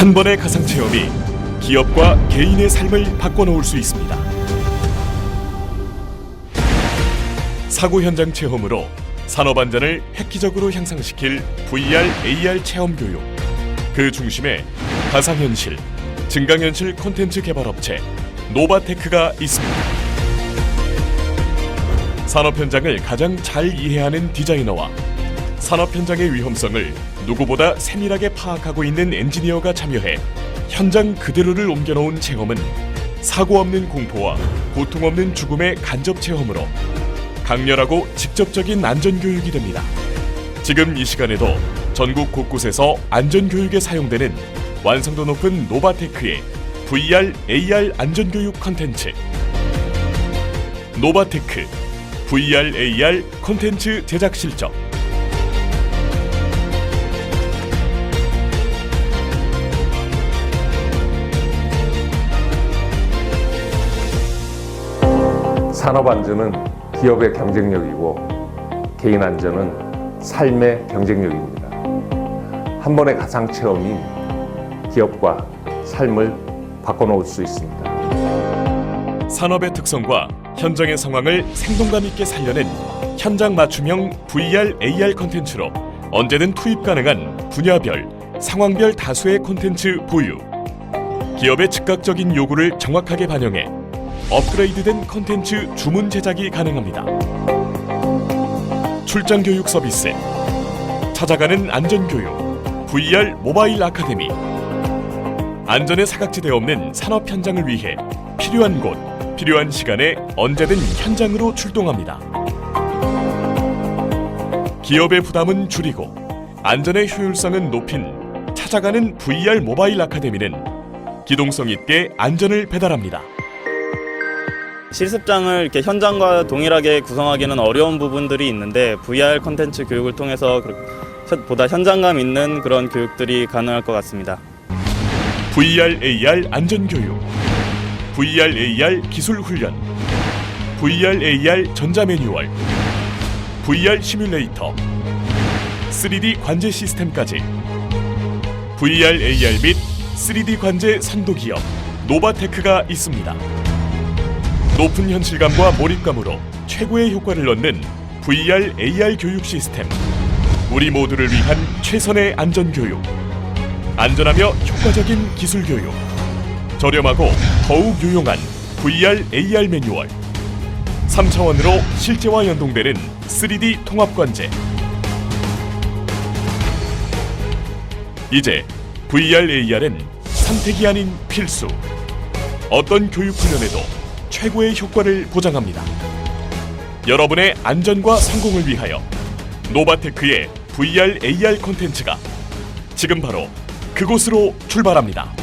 한 번의 가상 체험이 기업과 개인의 삶을 바꿔놓을 수 있습니다. 사고 현장 체험으로 산업 안전을 획기적으로 향상시킬 VR, AR 체험 교육. 그 중심에 가상현실, 증강현실 콘텐츠 개발 업체 노바테크가 있습니다. 산업 현장을 가장 잘 이해하는 디자이너와 산업 현장의 위험성을 누구보다 세밀하게 파악하고 있는 엔지니어가 참여해 현장 그대로를 옮겨놓은 체험은 사고 없는 공포와 고통 없는 죽음의 간접 체험으로 강렬하고 직접적인 안전교육이 됩니다. 지금 이 시간에도 전국 곳곳에서 안전교육에 사용되는 완성도 높은 노바테크의 VR, AR 안전교육 컨텐츠 노바테크 VR, AR 콘텐츠 제작 실적 산업 안전은 기업의 경쟁력이고 개인 안전은 삶의 경쟁력입니다. 한 번의 가상 체험이 기업과 삶을 바꿔놓을 수 있습니다. 산업의 특성과 현장의 상황을 생동감 있게 살려낸 현장 맞춤형 VR, AR 콘텐츠로 언제든 투입 가능한 분야별, 상황별 다수의 콘텐츠 보유. 기업의 즉각적인 요구를 정확하게 반영해 업그레이드된 콘텐츠 주문 제작이 가능합니다. 출장 교육 서비스, 찾아가는 안전 교육, VR 모바일 아카데미. 안전의 사각지대 없는 산업 현장을 위해 필요한 곳, 필요한 시간에 언제든 현장으로 출동합니다. 기업의 부담은 줄이고 안전의 효율성은 높인 찾아가는 VR 모바일 아카데미는 기동성 있게 안전을 배달합니다. 실습장을 이렇게 현장과 동일하게 구성하기는 어려운 부분들이 있는데 VR 콘텐츠 교육을 통해서 그- 보다 현장감 있는 그런 교육들이 가능할 것 같습니다. VR, AR 안전 교육, VR, AR 기술 훈련, VR, AR 전자 매뉴얼, VR 시뮬레이터, 3D 관제 시스템까지 VR, AR 및 3D 관제 선도 기업 노바테크가 있습니다. 높은 현실감과 몰입감으로 최고의 효과를 얻는 VR, AR 교육 시스템. 우리 모두를 위한 최선의 안전 교육. 안전하며 효과적인 기술 교육. 저렴하고 더욱 유용한 VR, AR 매뉴얼. 3차원으로 실제와 연동되는 3D 통합 관제. 이제 VR, AR은 선택이 아닌 필수. 어떤 교육 훈련에도 최고의 효과를 보장합니다. 여러분의 안전과 성공을 위하여 노바테크의 VR, AR 콘텐츠가 지금 바로 그곳으로 출발합니다.